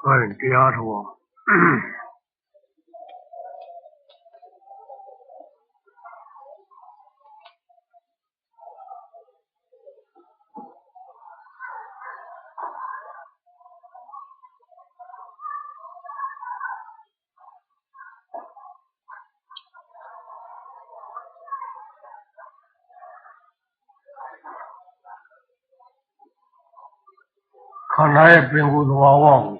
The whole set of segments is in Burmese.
ဟုတ်တရားတော်ခန္ဓာရဲ့ပင်ကိုယ်သဘာဝကို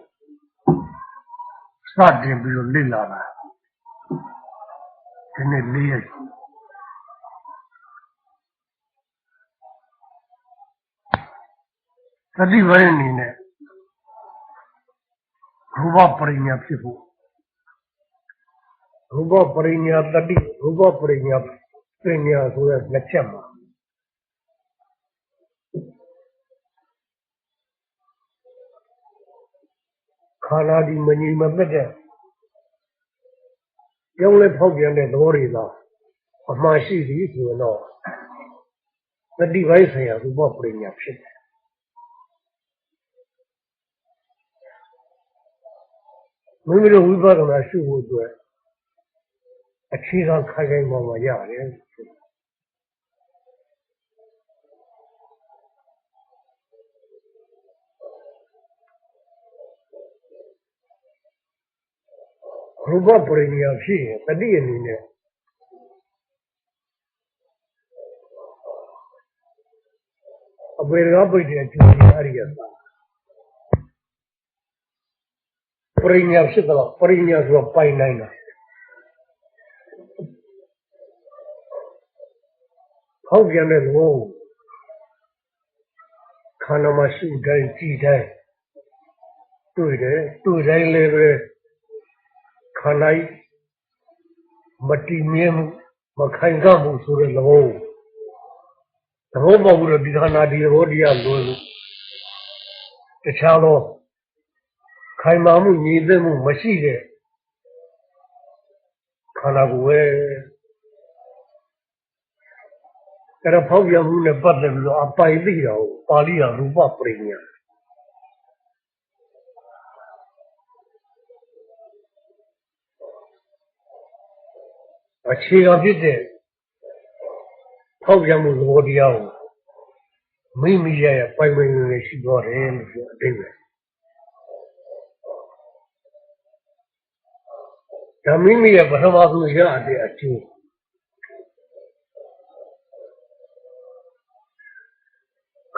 စတင်ပြီးတော့လေ့လာတာဒီနေ့လေးရက်ရှိသတိပိုင်းအနေနဲ့ရူပပရိညာဖြစ်ဖို့ရူပပရိညာတတိရူပပရိညာပညာဆိုတဲ့လက်ချက်မှာ ခန္ဓာဒီမငြိမ်မသက်တဲ့ပြောင်းလဲဖောက်ပြန်တဲ့သဘောတွေသာအမှန်ရှိသည်ဆိုရင်တော့တတိပိုင်းဆိုင်ရာရူပပရိညာဖြစ်တယ်မိမိတို့ဝိပဿနာရှုဖို့အတွက်အခြေခံခိုင်ခိုင်မာမာရတယ် ရူပပရိညာဖြစ်ရင်တတိအနေနဲ့အပေရပိတ်တဲ့အကျိုးကြီးအရိယသာပရိညာဖြစ်တော့ပရိညာဆိုတော့ပိုင်နိုင်တာဟောက်ပြန်တဲ့လောခန္ဓာမှာရှိတိုင်းကြည်တိုင်းတွေ့တယ်တွေ့တိုင်းလည်းပဲ ခန္ဓာကြီးမတည်မြဲမှုမခိုင်ခံ့မှုဆိုတဲ့သဘောသဘောပေါက်ပြီးတော့ဒီခန္ဓာဒီသဘောတရားလွယ်လို့တခြားသောခိုင်မာမှုညီသက်မှုမရှိတဲ့ခန္ဓာကိုယ်ပဲအဲ့တော့ဖောက်ပြန်မှုနဲ့ပတ်သက်ပြီးတော့အပိုင်သိတာကိုပါဠိကရူပပရိညာ အခြေခံဖြစ်တဲ့ဖောက်ပြန်မှုသဘောတရားကိုမိမိရရပိုင်ပိုင်နေနေရှိသွားတယ်လို့ပြောအတိတ်ပဲဒါမိမိရဲ့ပထမဆုံးရတဲ့အကျိုး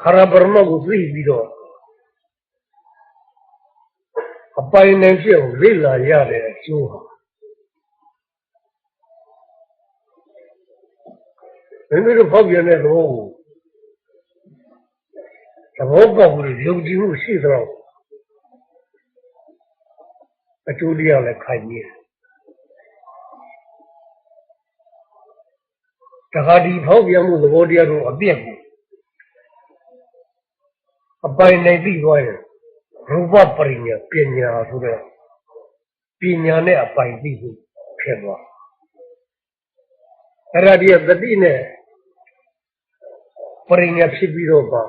ခရပရမကိုသိပြီးတော့အပိုင်နဲ့ဖြစ်အောင်လေ့လာရတဲ့အကျိုးဟာ မိမိတို့ဖောက်ပြန်တဲ့သဘောကိုသဘောပေါက်ပြီးယုံကြည်မှုရှိတော့အကျိုးတရားလည်းခိုင်မြဲတခါဒီဖောက်ပြန်မှုသဘောတရားတို့အပြည့်ကိုအပိုင်နိုင်ပြီးသွားရင်ရူပပရိညာပညာဆိုတဲ့ပညာနဲ့အပိုင်သိဖို့ဖြစ်သွားအဲ့ဒါဒီသတိနဲ့ ပရိညာဖြစ်ပြီးတော့ပါ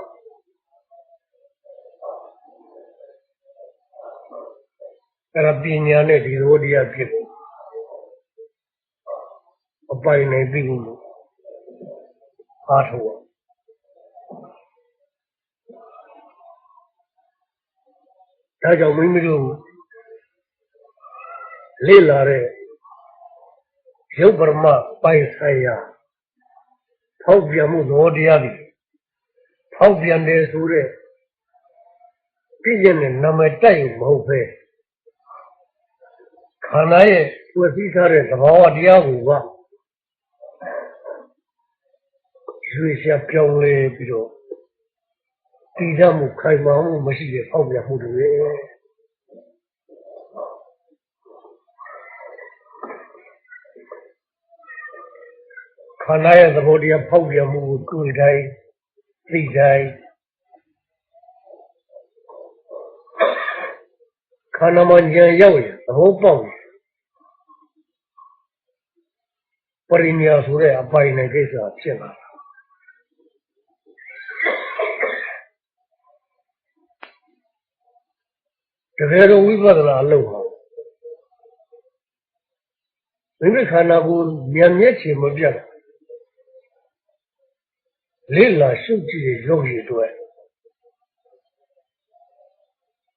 အဲ့ဒါပညာနဲ့ဒီသဘောတရားဖြစ်အပိုင်နိုင်ပြီးလို့အားထုတ်ဒါကြောင့်မိမိတို့လေ့လာတဲ့ရုပ်ပရမပိုင်ဆိုင်ရာဖောက်ပြန်မှုသဘောတရားတွေ ဖောက်ပြန်တယ်ဆိုတဲ့ပြည့်ကျက်တဲ့နာမည်တိုက်မဟုတ်ပဲခန္ဓာရဲ့ဝစီထားတဲ့သဘာဝတရားကိုကရွေရှာပြောင်းလဲပြီးတော့တည်ရမှုခိုင်မာမှုမရှိတဲ့ဖောက်ပြန်မှုတွေခန္ဓာရဲ့သဘောတရားဖောက်ပြန်မှုကိုတွေ့တိုင်း သိတိုင်းခန္ဓာမှာဉာဏ်ရောက်ရင်သဘောပေါက်ရင်ပရိညာဆိုတဲ့အပိုင်နဲ့ကိစ္စဖြစ်လာတာတကယ်တော့ဝိပဿနာအလုပ်ဟာမိမိခန္ဓာကိုယ်ဉာဏ်မျက်ခြေမပြတ် လေ့လာရှုကြည့်တဲ့ယောဂီအတွက်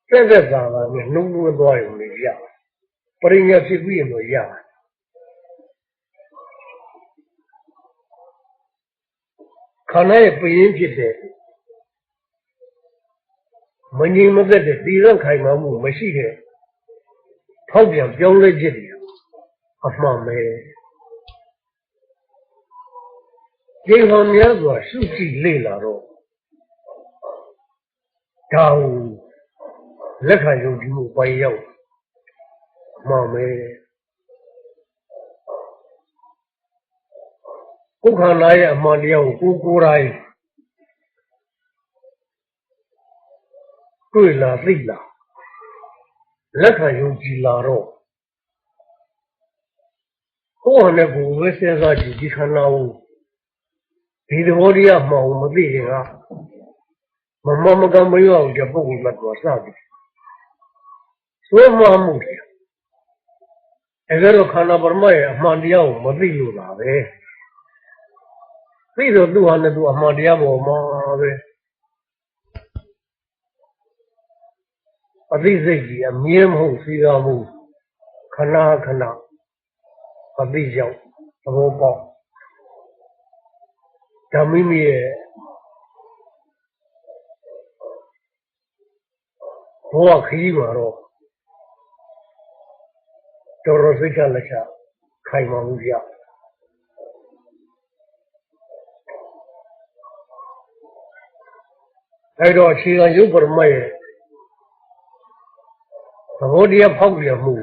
သက်သက်သာသာနဲ့နှုံးနှွေးသွားရုံနဲ့ရပရိညာဖြစ်ပြီးရင်တော့ရခန္ဓာရဲ့ပြင်းဖြစ်တဲ့မငြိမ်မသက်တဲ့တည်ရန်ခိုင်မာမှုမရှိတဲ့ထောက်ပြန်ပြောင်းလဲခြင်းတွေအမှန်ပဲ ဒီဟောများစွာရှုကြည့်လေ့လာတော့ဒါဟုလက်ခံယုံကြည်မှုပိုင်ရောက်အမှန်ပဲကိုယ်ခန္ဓာရဲ့အမှန်တရားကိုကိုယ်ကိုယ်တိုင်တွေ့လာသိလာလက်ခံယုံကြည်လာတော့ကိုယ်ဟန်နဲ့ကိုယ်ဝဲစဉ်းစားကြည့်ဒီခန္ဓာကို ဒီသဘောတရားမှောင်မသိရင်ကမမမကမရောတဲ့ပုဂ္ဂိုလ်မှတော့စသည်သို့မှမှုတယ်အဲဒါတော့ခန္ဓာပရမရဲ့အမှန်တရားကိုမသိလို့ပါပဲသိတော့သူ့ဟာနဲ့သူအမှန်တရားပေါ်မှာပဲအသိစိတ်ကြီးအမြဲမဟုတ်စီကားမှုခဏခဏအသိရောက်သဘောပေါက် ဒါမိမိရဲ့ဘဝခရီးမှာတော့တော်တော်စိတ်ချလက်ချခိုင်မာမှုရအဲ့တော့အခြေခံရုပ်ပရမတ်ရဲ့သဘောတရားဖောက်ပြန်မှု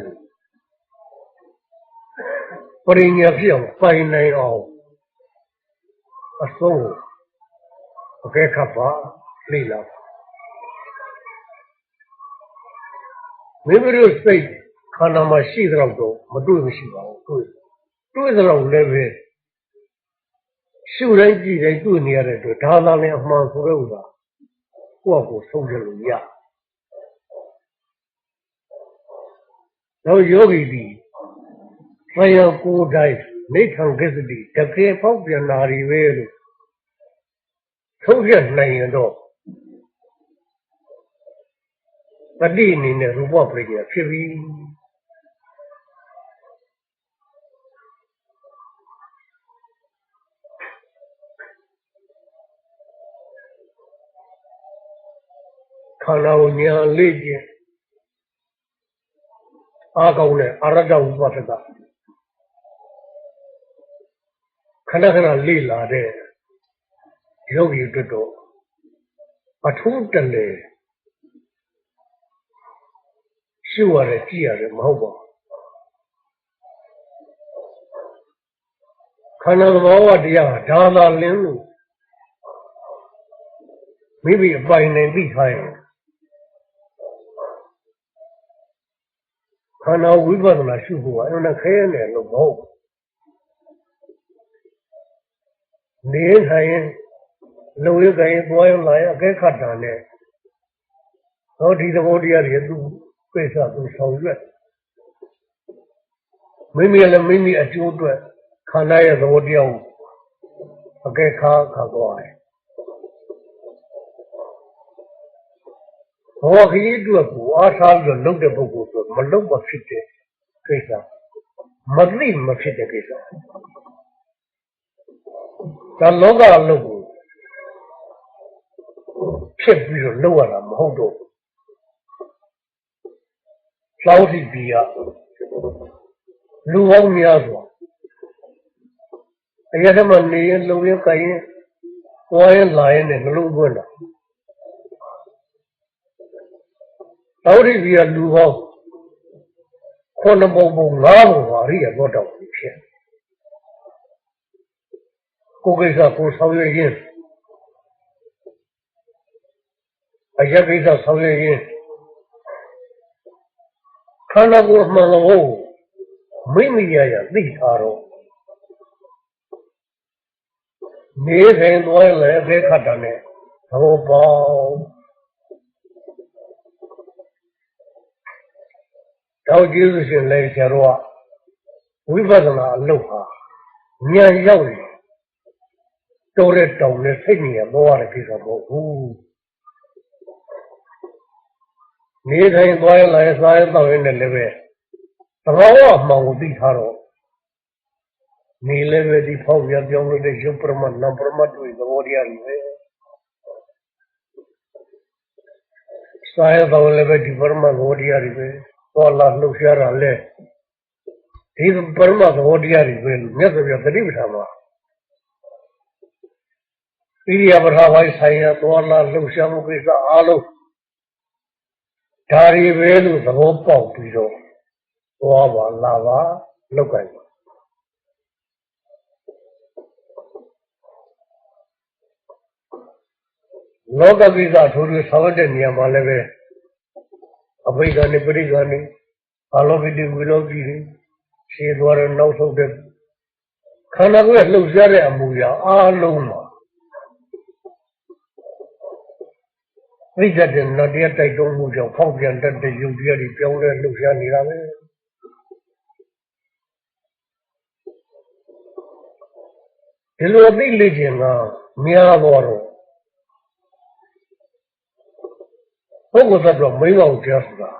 ပရိညာဖြစ်အောင်ပိုင်နိုင်အောင် အဆုံးအကဲခတ်ပါလိမ့်လာမိမိတို့စိတ်ခန္ဓာမှာရှိတဲ့တော့မတွေ့မရှိပါဘူးတွေ့တွေ့တဲ့တော့လည်းပဲရှုတိုင်းကြည့်တိုင်းတွေ့နေရတဲ့အတွက်ဒါသာလည်းအမှန်ဆိုတဲ့ဥစ္စာကိုယ့်အကိုဆုံးဖြတ်လို့ရတော့ယောဂီဒီဆရာကိုယ်တိုင် နေခံကိစ္စတိတကယ်ပေါက်ပြန်လာရီပဲလို့ဆုံးဖြတ်နိုင်ရင်တော့ပဋိအနေနဲ့ရူပပရိယာဖြစ်ပြီခန္ဓာကိုညာလေးခြင်းအားကောင်းတဲ့အရတ္တဝိပဿနာ ခဏခဏလေ့လာတဲ့ယောဂီတို့တော့အထူးတလေရှုရတယ်ကြည့်ရတယ်မဟုတ်ပါဘူးခန္ဓာသဘောဝတရားဒါသာလင်းလို့မိမိအပိုင်နဲ့သိထားရင်ခန္ဓာဝိပဿနာရှုဖို့ကအဲ့ဒါခဲနေလို့မဟုတ် နေထိုင်လုံရကရင်သွားရလာရအကဲခတ်တာနဲ့ဟောဒီသဘောတရားတွေသူပိဿသူဆောင်ရွက်မိမိလည်းမိမိအကျိုးအတွက်ခန္ဓာရဲ့သဘောတရားကိုအကဲခါခါသွားတယ်ဘောခရီးအတွက်ကိုအားထားပြီးတော့လုပ်တဲ့ပုဂ္ဂိုလ်ဆိုမလုပ်မဖြစ်တဲ့ကိစ္စမသိမဖြစ်တဲ့ကိစ္စ ဒါလောကအလုပ်ကိုဖြစ်ပြီးတော့လုပ်ရတာမဟုတ်တော့လောင်းစီပြီးရလူဟောင်းများစွာအရာဓမ္မနေရင်လုံရင်ကြရင်ဝါရင်လာရင်လည်းနှလုံးသွင်းတာတောရိပြီးရလူဟောင်းခုနပုံပုံငါးပုံပါရိယတော့တော့ဖြစ် ကိုယ်ကိစ္စကိုဆောင်ရွက်ရင်းအယက်ကိစ္စဆောင်ရွက်ရင်းခန္ဓာကိုယ်မှန်လို့မိမိရရသိထားတော့နေခင်သွားလဲဘဲခတ်တာနဲ့သဘောပေါက်တောက်ကျေးဇူးရှင်လည်းဆရာတော်ကဝိပဿနာအလုပ်ဟာဉာဏ်ရောက်နေ တော်တဲ့တောင်နဲ့စိတ်နေရတော့ရတဲ့ကိစ္စမဟုတ်ဘူးနေထိုင်သွားရင်လည်းစားရင်တောက်ရင်လည်းပဲသဘောဝမှောင်ကိုသိထားတော့နေလည်းပဲဒီဖောက်ပြပြောင်းလို့တဲ့ရုပ်ပရမတ်နာပရမတ်တွေသဘောတရားတွေပဲစားရင်တောက်ရင်လည်းပဲဒီပရမတ်သဘောတရားတွေပဲသွားလာလှုပ်ရှားတာလဲဒီပရမတ်သဘောတရားတွေပဲလို့မြတ်စွာဘုရားသတိပဋ္ဌာန်မှာ ဣရိယာပထာဝိုင်းဆိုင်ရာသွားလာလှုပ်ရှားမှုကိစ္စအားလုံးဒါတွေပဲလို့သဘောပေါက်ပြီးတော့သွားပါလာပါလောက်ကြပါလောကကိစ္စထိုးထိုးဆောင်ရွက်တဲ့နေရာမှာလည်းပဲအဘိဓါနဲ့ပရိက္ခာနဲ့အာလောကိတိဝိလောကိတွေရှင်းသွားတဲ့နောက်ဆုံးတဲ့ခန္ဓာကိုယ်လှုပ်ရှားတဲ့အမူအရာအားလုံးမှာ သိတတ်တဲ့နတ်တရားတိုက်တွန်းမှုကြောင့်ဖောက်ပြန်တတ်တဲ့ယုတ်တရားတွေပြောင်းလဲလှုပ်ရှားနေတာပဲဒီလိုအသိလေ့ကျင့်တာများတော့တော့ပုဂ္ဂိုလ်သတ္တဝါမိဘအောင်ကြားဆိုတာ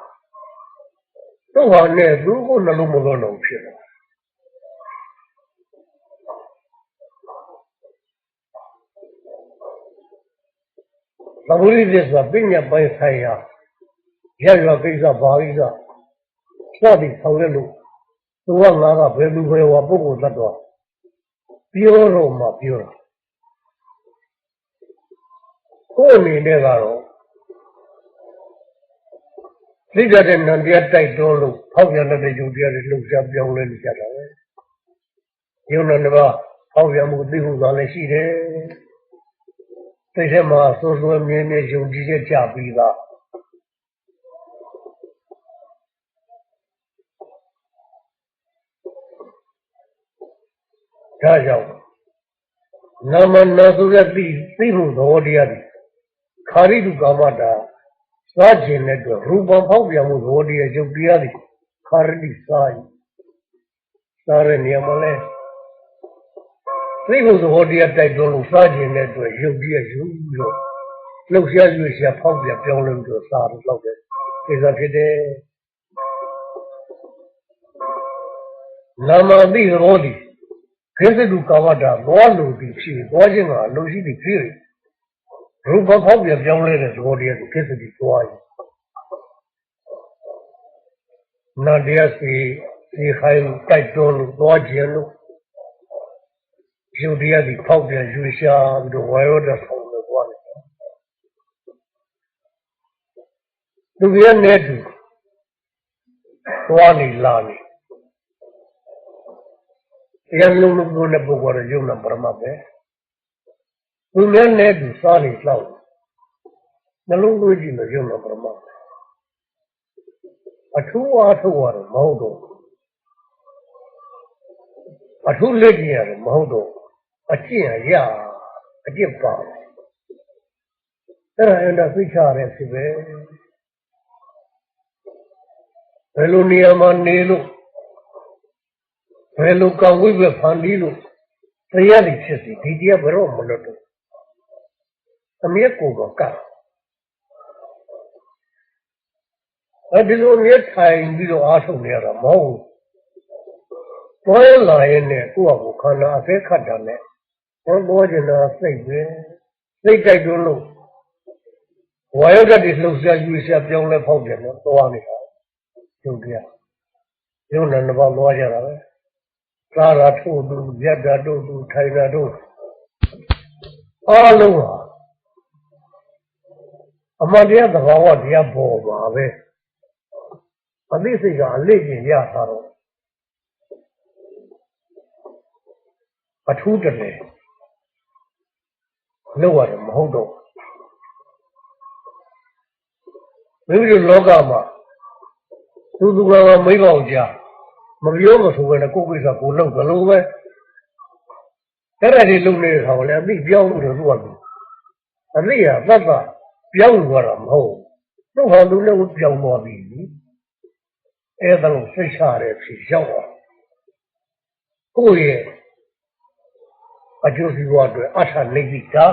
တော့ဟာနဲ့သူ့ကိုနှလုံးမသွင်းတော့ဖြစ်တယ် သဘောရည်သစ္စာပညာပိုင်းဆိုင်ရာရရကိစ္စဘာကိစ္စစသည်ဆောင်ရလို့သူကငါကဘယ်လူဘယ်ဝါပုဂ္ဂိုလ်သတ္တဝါပြောတော့မှပြောတာကိုယ်အနေနဲ့ကတော့သိကြတဲ့နံတရားတိုက်တွန်းလို့ဖောက်ပြန်တဲ့ယုံတရားတွေလှုပ်ရှားပြောင်းလဲနေကြတာပဲယုံနာတစ်ပါးဖောက်ပြန်မှုသိမှုသာလည်းရှိတယ် စိတ်ထဲမှာစိုးစိုးမြဲမြဲယုံကြည်ချက်ကြပြီးသားဒါကြောင့်နာမနာဆိုတဲ့သိသိမှုသဘောတရားတွေခါရိတုကာမတာစားခြင်းနဲ့တော့ရူပဖောက်ပြန်မှုသဘောတရားရုပ်တရားတွေခါရတိစားရင်စားတဲ့နေရာမှာလဲ သိဖို့သဘောတရားတိုက်တွန်းလို့စားခြင်းနဲ့တော့ရုပ်တရားယူပြီးတော့လှုပ်ရှားရွေ့ရှားဖောက်ပြန်ပြောင်းလဲပြီးတော့စားလို့လောက်တယ်ဒီကဖြစ်တယ်နာမတိသဘောတည်းခေသတုကာဝတ္တသွားလို့ဒီဖြစ်သွားခြင်းကအလိုရှိသည်ဖြစ်ရူပဖောက်ပြန်ပြောင်းလဲတဲ့သဘောတရားကိုကိစ္စကြီးသွားရင်နာတရားစီစီခိုင်းတိုက်တွန်းလို့သွားခြင်းလို့ ယုတ်တရားကြီးဖောက်ပြန်ယူရှာပြီးတော့ဝါရောတဆောင်လို့သွားတယ်သူရနဲ့တူသွားနေလာနေတရားလုံးလုံးနဲ့ပုဂ္ဂိုလ်ရဲ့ယုံနာပရမတ်ပဲသူများနဲ့သူစားနေလောက်နှလုံးသွင်းကြည့်လို့ရုံတော့ပရမအထူးအားထုတ်ရတယ်မဟုတ်တော့အထူးလက်ကြည့်ရတယ်မဟုတ်တော့ အကျင့်ရအကျင့်ပါအဲ့ဒါအင်တာသိချရဖြစ်ပဲဘယ်လိုနေရာမှာနေလို့ဘယ်လိုကောင်းဝိပဲဖန်ပြီးလို့တရားတွေဖြစ်စီဒီတရားဘယ်တော့မလွတ်တော့အမြဲကိုတော့ကအဲဒီလိုမြဲထိုင်ပြီးတော့အားထုတ်နေရတာမဟုတ်ဘူး။ဘောရလာရင်နဲ့ကိုယ့်အကိုခန္ဓာအသက်ခတ်တာနဲ့ ဘောဘောကျင်တာစိတ်ပဲစိတ်ကြိုက်တွန်းလို့ဝါယောဓာတ်တွေလှုပ်ရှားယူရှားပြောင်းလဲဖောက်ပြန်တော့သွားနေတာ။ကျုပ်ပြ။ရုံနဲ့နှစ်ပါးသွားကြတာပဲ။သာရာထို့သူရက်တာတို့သူထိုင်တာတို့အားလုံးဟာအမှန်တရားသဘာဝတရားပေါ်ပါပဲအသိစိတ်ကအလေးကျင်ရတာတော့အထူးတည်း လောက်ရတယ်မဟုတ်တော့မိမိတို့လောကမှာသူသူကမိဘအောင်ကြမပြောမဆိုဘဲနဲ့ကိုယ်ကိစ္စကိုလုပ်ကြလို့ပဲအဲ့ဒါတွေလုပ်နေတဲ့ခါကလည်းအသိပြောင်းလို့တော့သူကသူအသိကသတ်သတ်ပြောင်းသွားတာမဟုတ်သူ့ဟောသူလည်းပြောင်းသွားပြီအဲ့ဒါလို့စိတ်ချတဲ့ဖြစ်ရောက်အောင်ကိုယ့်ရဲ့ အကျိုးစီးပွားအတွက်အထာနေပြီတာ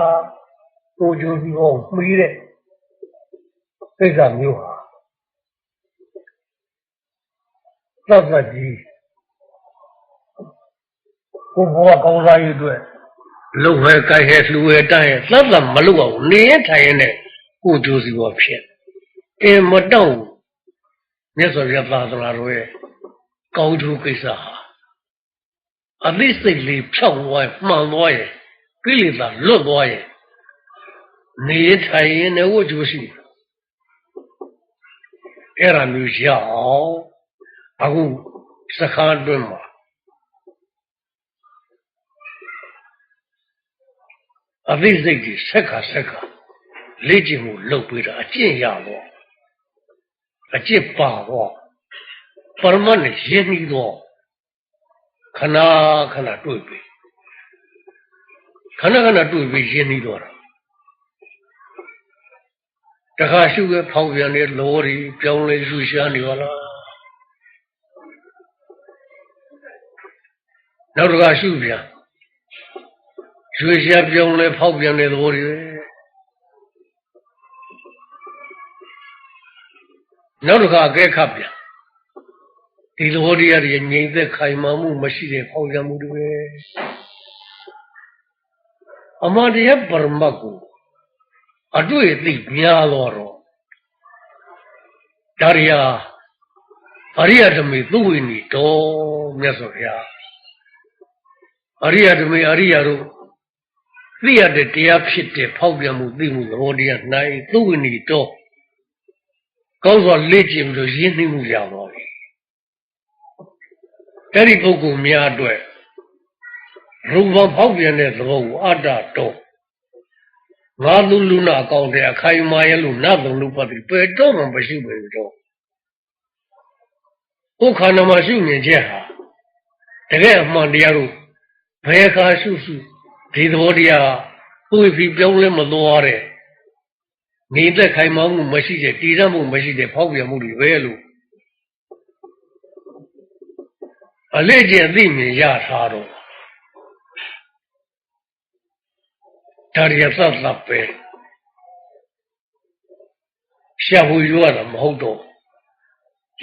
ကိုယ်ကျိုးစီးပွားကိုမှီးတဲ့စိတ်ကမျိုးဟာသတ်သတ်ကြီးကိုယ်ဘဝကောင်းစားရေးအတွက်လုံဟဲကြိုက်ဟဲလှူဟဲတန်းဟဲသတ်သတ်မလုပ်အောင်နေရထိုင်ရတဲ့ကိုယ်ကျိုးစီးပွားဖြစ်အင်းမတော့ဘူးမြတ်စွာဘုရားသာသနာတော်ရဲ့ကောင်းထူးကိစ္စဟာ အသိစိတ်လေးဖြောက်သွားရင်မှန်သွားရင်ကိလေသာလွတ်သွားရင်နေထိုင်ရင်လည်းဝတ်ကြိုးရှိအဲ့ဒါမျိုးရအောင်အခုစခန်းအတွင်းမှာအသိစိတ်ကြီးဆက်ခါဆက်ခါလေ့ကျင့်မှုလုပ်ပေးတာအကျင့်ရတော့အကျင့်ပါတော့ပရမတ်နဲ့ရင်းနှီးတော့ ခဏခဏတွေ့ပြီခဏခဏတွေ့ပြီးရင်းနှီးတော့တာတခါရှုပဲဖောက်ပြန်နေလောရီပြောင်းလဲရှုရှားနေပါလားနောက်တခါရှုပြန်ရွှေရှားပြောင်းလဲဖောက်ပြန်နေသဘောတွေပဲနောက်တစ်ခါအကဲခတ်ပြန် ဒီသဘောတရားတွေငြိမ်သက်ခိုင်မာမှုမရှိတဲ့ဖောက်ပြန်မှုတွေပဲအမှန်တရားပရမတ်ကိုအတွေ့အသိများတော့တော့ဒါရီယာအရိယဓမေသူဝိနိတော်မြတ်စွာဘုရားအရိယဓမေအရိယတို့သိရတဲ့တရားဖြစ်တဲ့ဖောက်ပြန်မှုသိမှုသဘောတရားနိုင်သူဝိနိတော်ကောင်းစွာလေ့ကျင့်ပြီးရင်းနှီးမှုရသွားပြီ အဲ့ဒီပုဂ္ဂိုလ်များအတွက်ရူပဖောက်ပြန်တဲ့သဘောကိုအတ္တတော်ငါလူလူနာအကောင့်တဲ့အခိုင်အမာရဲ့လို့နတ်သုံးလူပတ်ပြီးပေတော့မှမရှိပေတော့ကိုယ်ခန္ဓာမှာရှုမြင်ချက်ဟာတကယ်အမှန်တရားတို့ဘယ်ခါရှုရှုဒီသဘောတရားကိုယ်ဖြစ်ပြောင်းလဲမသွားတဲ့နေသက်ခိုင်မာမှုမရှိတဲ့တည်ရမှုမရှိတဲ့ဖောက်ပြန်မှုတွေပဲလို့ အလေးကျင့်သိမြင်ရထားတော့ဒါရီသတ်သတ်ပဲရှာဖွေရတာမဟုတ်တော့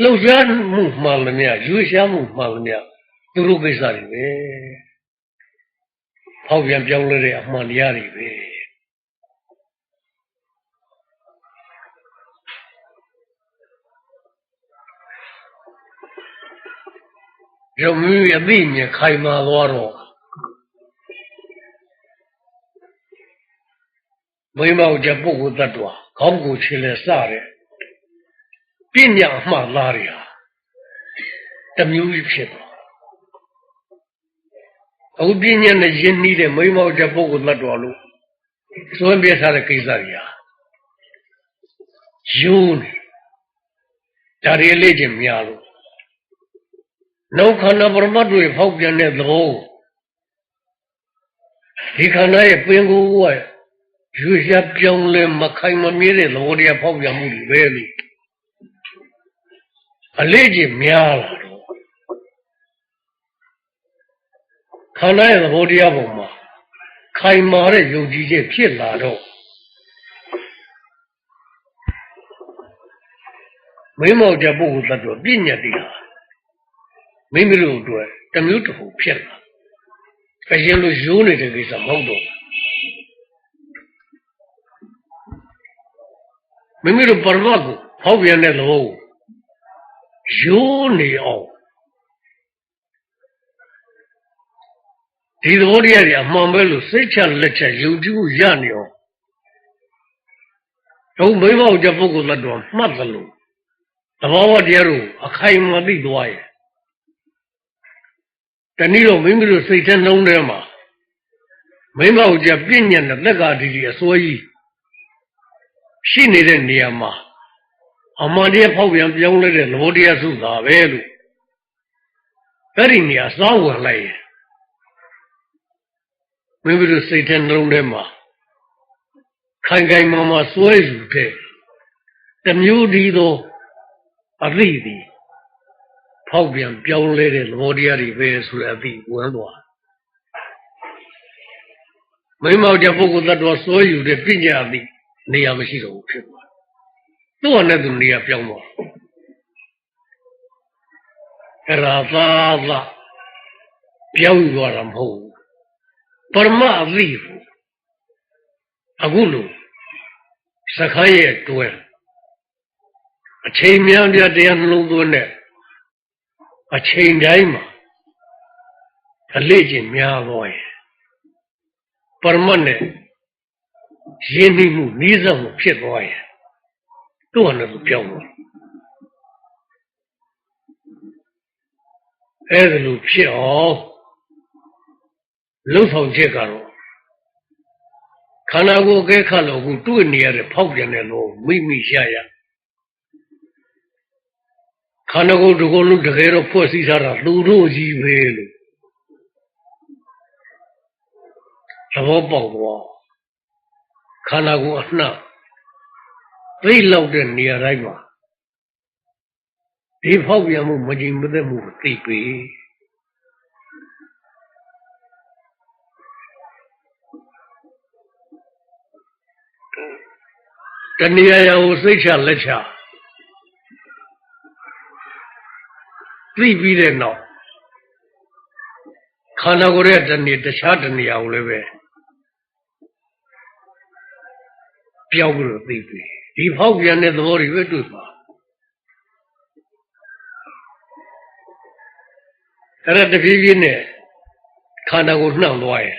လှုပ်ရှားမှုမှန်လို့များရွေးရှားမှုမှန်လို့များသူတို့ကိစ္စတွေပဲဖောက်ပြန်ပြောင်းလဲတဲ့အမှန်တရားတွေပဲ ရုံမျိုးအသိမြင်ခိုင်မာသွားတော့မိမောက်တဲ့ပုဂ္ဂိုလ်တ attva ခေါင်းကိုခြေလဲစတဲ့ပညာမှတ်သားတွေဟာတမျိုးကြီးဖြစ်သွားအခုပညာနဲ့ယဉ်နှီးတဲ့မိမောက်တဲ့ပုဂ္ဂိုလ်တ attva လို့သွင်းပြထားတဲ့ကိစ္စတွေဟာယုံနေဒါတွေလေ့ကျင့်များလို့ နောက်ခန္ဓာပရမတ်တွေဖောက်ပြန်တဲ့သဘောဒီခန္ဓာရဲ့ပင်ကိုယ်ကရွှေရှားပြောင်းလဲမခိုင်မမြဲတဲ့သဘောတရားဖောက်ပြန်မှုတွေပဲလို့အလေးကြီးများလာတော့ခန္ဓာရဲ့သဘောတရားပုံမှာခိုင်မာတဲ့ယုံကြည်ချက်ဖြစ်လာတော့မိမောက်တဲ့ပုဂ္ဂိုလ်တ attva ပြညတ်တရား မိမိတို့အတွက်တမျိုးတစ်ခုဖြစ်လာအရင်လိုရိုးနေတဲ့ကိစ္စမဟုတ်တော့မိမိတို့ပရမတ်ကိုဖောက်ပြန်တဲ့သဘောကိုရိုးနေအောင်ဒီသဘောတရားတွေအမှန်ပဲလို့စိတ်ချလက်ချက်ယုံကြည်မှုရနေအောင်တော့မိမောက်တဲ့ပုဂ္ဂိုလ်တော်မှတ်သလိုသဘောတရားတို့အခိုင်အမာသိသွားရဲ့ တနည်းတော့မိမိတို့စိတ်ထဲနှုံးထဲမှာမိမဟုတ်ကြပြည့်ညံတဲ့သက်္ကာတိတိအစိုးကြီးရှိနေတဲ့နေရာမှာအမှန်တရားဖောက်ပြန်ပြောင်းလဲတဲ့သဘောတရားစုတာပဲလို့အဲ့ဒီနေရာစောင်းဝင်လိုက်ရင်မိမိတို့စိတ်ထဲနှလုံးထဲမှာခိုင်ခိုင်မာမာစွဲယူတဲ့တမျိုးဒီသောအသည့်သည် ဖောက်ပြန်ပြောင်းလဲတဲ့သဘောတရားတွေပဲဆိုတဲ့အသိဝင်သွားမိမောက်တဲ့ပုဂ္ဂိုလ်သတ္တဝါစိုးယူတဲ့ပညာအသိနေရာမရှိတော့ဘူးဖြစ်သွားသူ့ဟာနဲ့သူနေရာပြောင်းသွားအဲ့ဒါသာသာပြောင်းသွားတာမဟုတ်ဘူးပရမအသိကိုအခုလို့စခန်းရဲ့တွဲအချိန်များများတရားနှလုံးသွင်းတဲ့ အချိန်တိုင်းမှာအလေးကျင့်များသွားရင်ပရမတ်နဲ့ရင်းနှီးမှုနှီးစပ်မှုဖြစ်သွားရင်သူ့ဟာနဲ့သူပြောင်းသွားအဲ့ဒါလိုဖြစ်အောင်လှုပ်ဆောင်ချက်ကတော့ခန္ဓာကိုယ်အကဲခတ်လို့အခုတွေ့နေရတဲ့ဖောက်ပြန်တဲ့လို့မိမိရရ ခန္ဓာကိုယ်တစ်ခုလုံးတကယ်တော့ဖွဲ့စည်းထားတာသူတို့ကြီးပဲလို့သဘောပေါက်သွားခန္ဓာကိုယ်အနှံ့သိလောက်တဲ့နေရာတိုင်းမှာဒီဖောက်ပြန်မှုမကြည်မသက်မှုသိပြီတဏှာရကိုစိတ်ချလက်ချ သိပြီးတဲ့နောက်ခန္ဓာကိုယ်ရဲ့တဏှာတခြားတဏှာကိုလည်းပဲပြောက်ပြီးတော့သိပြီဒီဖောက်ပြန်တဲ့သဘောတွေပဲတွေ့ပါအဲ့ဒါတဖြည်းဖြည်းနဲ့ခန္ဓာကိုနှောင့်သွားရဲ့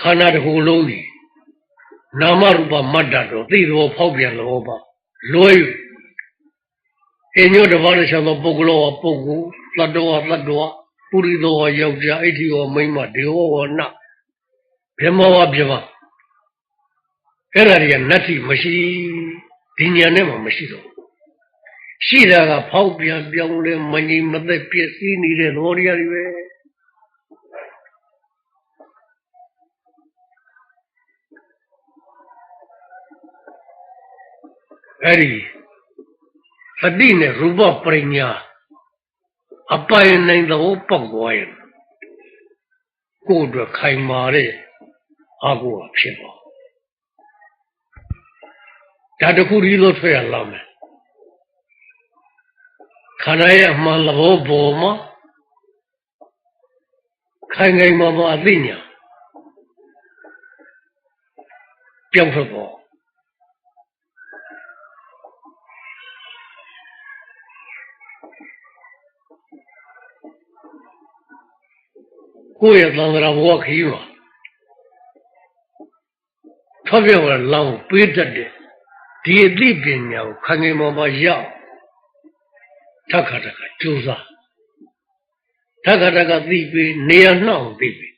ခန္ဓာတစ်ခုလုံးကြီးနာမရူပမတ္တတော့သိတော်ဖောက်ပြန်လို့ပါလွယ်အညောတပါးတစ်ချောင်းသောပုဂ္ဂလောဝပုဂ္ဂိုလ် သတ္တဝါသတ္တဝါပုရိသောဝယောက်ျားအဋ္ဌိဝမိန်းမဒေဝဝနဗြဟ္မဝဗြဟ္မအဲ့ဒါတွေကနတ္တိမရှိဒီညာနဲ့မှမရှိတော့ဘူးရှိတာကဖောက်ပြန်ပြောင်းလဲမငြိမ်မသက်ပြည့်စည်နေတဲ့သဘောတရားတွေပဲအဲ့ဒီ အတိနဲ့ရူပပရိညာအပိုင်နိုင်သဘောပေါက်သွားရင်ကိုယ်အတွက်ခိုင်မာတဲ့အကူအဖြစ်ပါဒါတခုဒီလိုထွက်ရလာမယ်ခန္ဓာရဲ့အမှန်သဘောပေါ်မှာခိုင်ခိုင်မာမာအသိညာပြောင်းထွက်ပေါ် ကိုယ့်ရဲ့သံဃာဘဝခရီးမှာထွက်ပြောင်းလာလောင်းပေးတတ်တဲ့ဒီအသိပညာကိုခိုင်ခိုင်မာမာရအောင်ထက်ခါတခါကြိုးစားထက်ခါတခါသိပြီးနေရာနှောင့်သိပြီး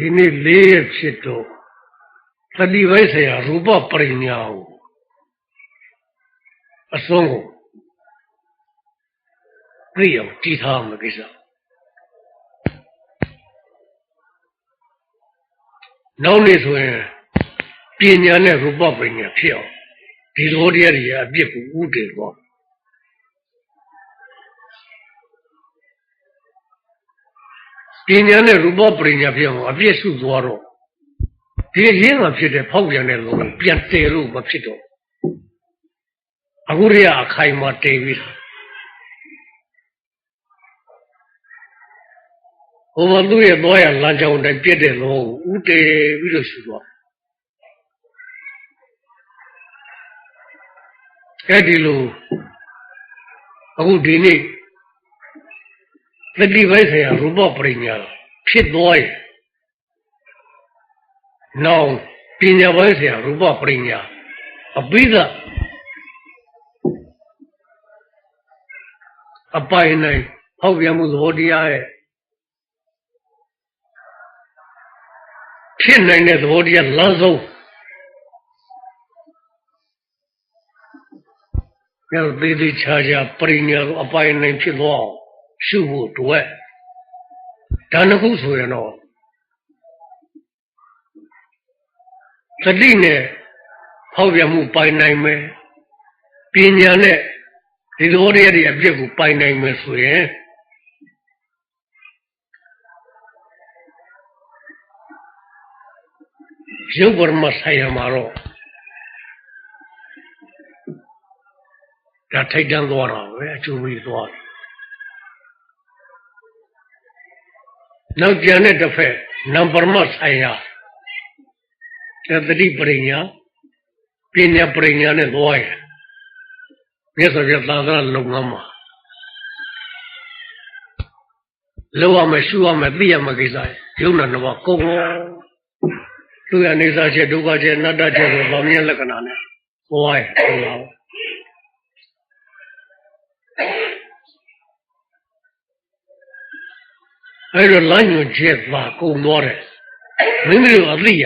ဒီနေ့လေးရက်ဖြစ်တော့တတိဝိဆရာရူပပရိညာကိုအစွန်းကိုသိအောင်တည်ထားမှာကိစ္စနောက်နေ့ဆိုရင်ပညာနဲ့ရူပပရိညာဖြစ်အောင်ဒီလိုတရားတွေအပြစ်ကိုဥတည်သွား ပညာနဲ့ရူပပရိညာဖြစ်အောင်အပြည့်စုသွားတော့ဒီရင်းမှာဖြစ်တဲ့ဖောက်ပြန်တဲ့လုံးပြန်တည်လို့မဖြစ်တော့အခုရအခိုင်မှာတည်ပြီးဟိုဘသူရဲ့သွားရလမ်းကြောင်းတိုင်းပြည့်တဲ့လုံးကိုဥတည်ပြီးတော့ရှိသွားအဲ့ဒီလိုအခုဒီနေ့ တတိပိုက်ဆရာရူပပရိညာဖြစ်သွားရင်နောင်ပညာပိုင်းဆရာရူပပရိညာအပိဓာအပိုင်နိုင်ဟောက်ပြန်မှုသဘောတရားရဲ့ဖြစ်နိုင်တဲ့သဘောတရားလမ်းဆုံးညောသေးသေးချာချာပရိညာကိုအပိုင်နိုင်ဖြစ်သွားအောင် ရှုဖို့တွေ့ဒါနှစ်ခုဆိုရင်တော့သတိနဲ့ဟောက်ပြန်မှုပိုင်နိုင်မယ်ပညာနဲ့ဒီသဘောတရားတွေအပြစ်ကိုပိုင်နိုင်မယ်ဆိုရင်ရုပ်ပရမဆိုင်ရမှာတော့ဒါထိုက်တန်းသွားတာပဲအကျိုးပြီးသွားတယ် နောက်ကျန်တဲ့တစ်ဖက်နံပါတ်မဆိုင်ရာတတိပရိညာပညာပရိညာနဲ့သွားရင်မြတ်စွာဘုရားသာသနာလုပ်ငန်းမှာလောရမယ်ရှုရမယ်သိရမယ်ကိစ္စယုံနာနှစ်ပါးကုန်ကုန်သူရနေစားချက်ဒုက္ခချက်အနတ္တချက်ဆိုဗာမြင်လက္ခဏာနဲ့သွားရင်ကုန်ပါဘူး အဲ့တော့လမ်းညွန်ချက်ပါကုန်သွားတယ်မိမိတို့အသိရ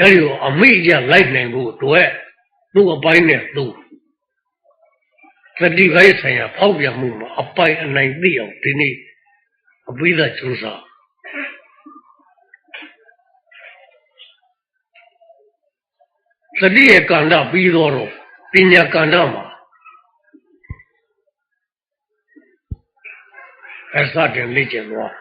အဲ့ဒီကိုအမိအကျလိုက်နိုင်ဖို့အတွက်သူ့အပိုင်းနဲ့သူ့တတိခိုင်းဆိုင်ရာဖောက်ပြန်မှုမှာအပိုင်အနိုင်သိအောင်ဒီနေ့အပိဓာကျူစာသတိရဲ့ကန္တပြီးတော့ပညာကန္တမှာ အစတင်လေ့ကျင့်သွား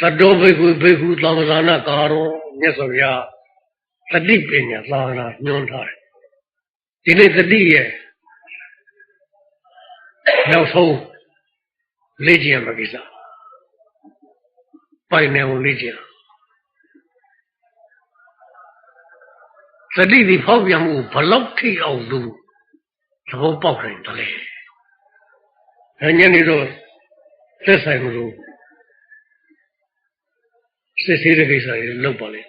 သတ္တောဘိက္ခုဘိက္ခုသမ္ပဇာနာကာရောမြတ်စွာဘုရားတတိပညာသာသနာညွှန်ထားတယ်ဒီနေ့တတိရဲ့နောက်ဆုံးလေ့ကျင့်ရမယ့်ကိစ္စပိုင်နေအောင်လေ့ကျင့်တတိဒီဖောက်ပြန်မှုဘလောက်ထိအောင်သူ သဘောပေါက်နိုင်တယ်လေအဲညနေတော့သက်ဆိုင်မလို့စစ်ဆေးတဲ့ကိစ္စတွေလုပ်ပါလေ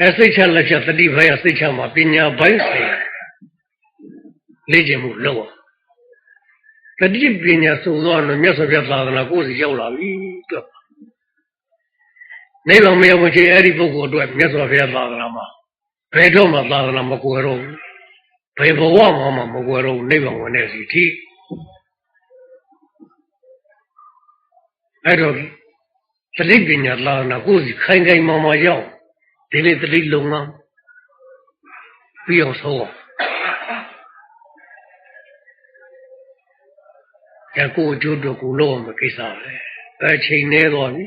အဲစိတ်ချလက်ချတတိဘိုင်းစိတ်ချမှာပညာဘိုင်းဆိုင်လေ့ကျင့်မှုလုပ်အောင်တတိပညာစုံသွားတော့မြတ်စွာဘုရားသာသနာကိုယ်စီရောက်လာပြီတွက်နိဗ္ဗာန်မရောက်ချင်အဲ့ဒီပုဂ္ဂိုလ်အတွက်မြတ်စွာဘုရားသာသနာမှာ ဘယ်တော့မှသာသနာမကွယ်တော့ဘူးဘယ်ဘဝမှာမှမကွယ်တော့ဘူးနိဗ္ဗာန်ဝင်တဲ့စီထိအဲ့တော့သတိပညာသာသနာကိုယ်စီခိုင်ခိုင်မာမာရောက်ဒီနေ့သတိလုံငန်းပြီးအောင်ဆုံးအောင်ရကိုအကျိုးတို့ကိုလုံးအောင်ကိစ္စပဲအဲချိန်နေတော့ပြီ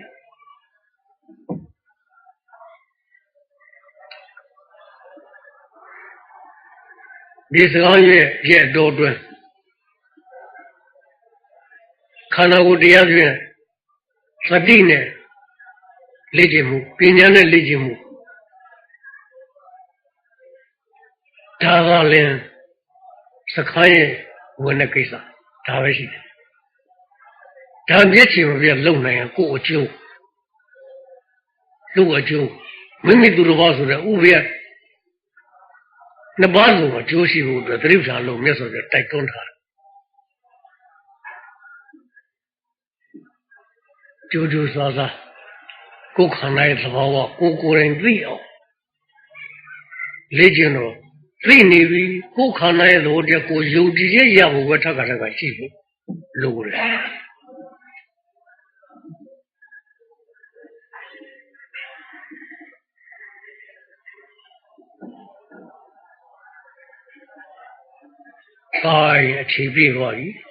ဒီစကားရဲ့ရဲ့တော်တွင်ခန္ဓာကိုယ်တရားဖြင့်သတိနဲ့လေ့ကျင့်မှုပညာနဲ့လေ့ကျင့်မှုဒါကလည်းစခန်းရဲ့ဝင်တဲ့ကိစ္စဒါပဲရှိတယ်ဒါမျက်ချင်မပြလုံနိုင်ရင်ကိုယ်အကျိုးလူအကျိုးမိမိသူတစ်ပါးဆိုတဲ့ဥပ္ပယ နှစ်ပါးလုံးအကျိုးရှိဖို့အတွက်သတိထားလို့မြတ်စွာဘုရားတိုက်တွန်းထားတယ်ကြိုးကြိုးစားစားကိုယ်ခန္ဓာရဲ့သဘောကကိုယ်ကိုယ်တိုင်သိအောင်လေ့ကျင့်တော့သိနေပြီကိုယ်ခန္ဓာရဲ့သဘောတရားကိုယုံကြည်ရရဖို့ပဲထပ်ခါထပ်ခါရှိဖို့လိုတယ်။ ဒါရင်အခြေပြည့်သွားပြီ။